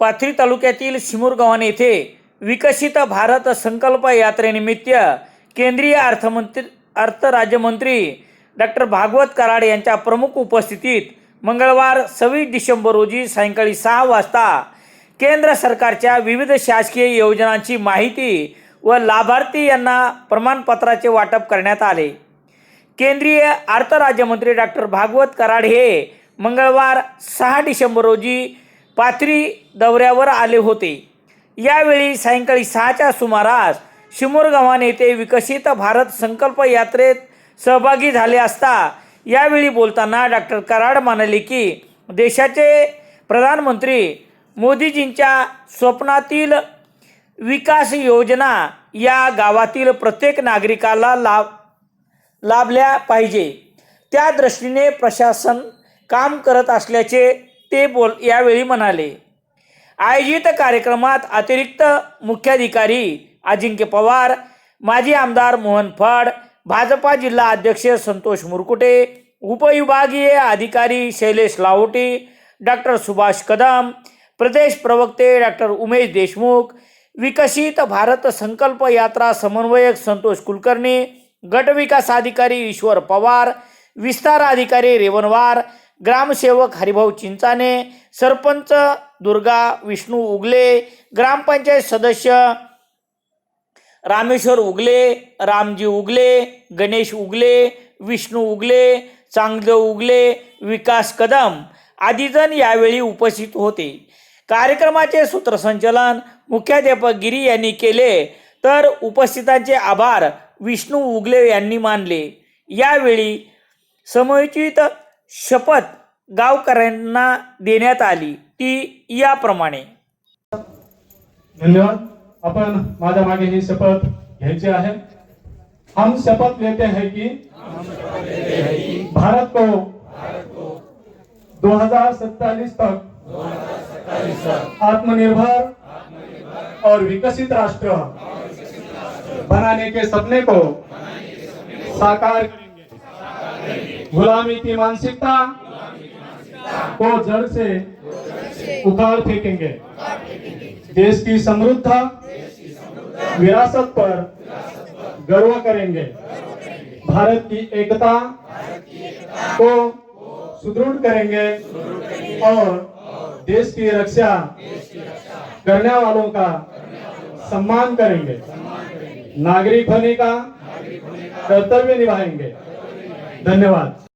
पाथरी तालुक्यातील शिमूरगव्हाण येथे विकसित भारत संकल्प यात्रेनिमित्त केंद्रीय अर्थमंत्री अर्थ राज्यमंत्री डॉक्टर भागवत कराड यांच्या प्रमुख उपस्थितीत मंगळवार सव्वीस डिसेंबर रोजी सायंकाळी सहा वाजता केंद्र सरकारच्या विविध शासकीय योजनांची माहिती व लाभार्थी यांना प्रमाणपत्राचे वाटप करण्यात आले. केंद्रीय अर्थ राज्यमंत्री डॉक्टर भागवत कराड हे मंगळवार सहा डिसेंबर रोजी पाथरी दौऱ्यावर आले होते. यावेळी सायंकाळी सहाच्या सुमारास शिमोरगावान येथे विकसित भारत संकल्प यात्रेत सहभागी झाले असता यावेळी बोलताना डॉक्टर कराड म्हणाले की देशाचे प्रधानमंत्री मोदीजींच्या स्वप्नातील विकास योजना या गावातील प्रत्येक नागरिकाला लाभ लाभल्या पाहिजे. त्या दृष्टीने प्रशासन काम करत असल्याचे ते बोल यावेळी म्हणाले आयोजित कार्यक्रमात अतिरिक्त मुख्याधिकारी अजिंक्य पवार माजी आमदार मोहन फड भाजपा जिल्हा अध्यक्ष संतोष मुरकुटे उपविभागीय अधिकारी शैलेश लाहोटी डॉक्टर सुभाष कदम प्रदेश प्रवक्ते डॉक्टर उमेश देशमुख विकसित भारत संकल्प यात्रा समन्वयक संतोष कुलकर्णी गटविकास अधिकारी ईश्वर पवार विस्तार अधिकारी रेवनवार ग्रामसेवक हरिभाऊ चिंचाने सरपंच दुर्गा विष्णू उगले ग्रामपंचायत सदस्य रामेश्वर उगले रामजी उगले गणेश उगले विष्णू उगले चांगदेव उगले विकास कदम आदीजण यावेळी उपस्थित होते. कार्यक्रमाचे सूत्रसंचालन मुख्याध्यापक गिरी यांनी केले तर उपस्थितांचे आभार विष्णू उगले यांनी मानले. यावेळी समयोचित शपथ गावकऱ्यांना देण्यात आली ती याप्रमाणे. धन्यवाद. आपण माझ्या मागे ही शपथ घ्यायची आहे. हम शपथ लेते हैं कि भारत को 2047 तक आत्मनिर्भर और विकसित राष्ट्र बनाने के सपने को साकार गुलामी की मानसिकता को जड़ से उखाड़ फेंकेंगे। देश की समृद्ध, विरासत पर गर्व करेंगे। भारत की एकता को सुदृढ़ करेंगे और देश की रक्षा करने वालों का सम्मान करेंगे। नागरिक होने का कर्तव्य निभाएँगे। धन्यवाद.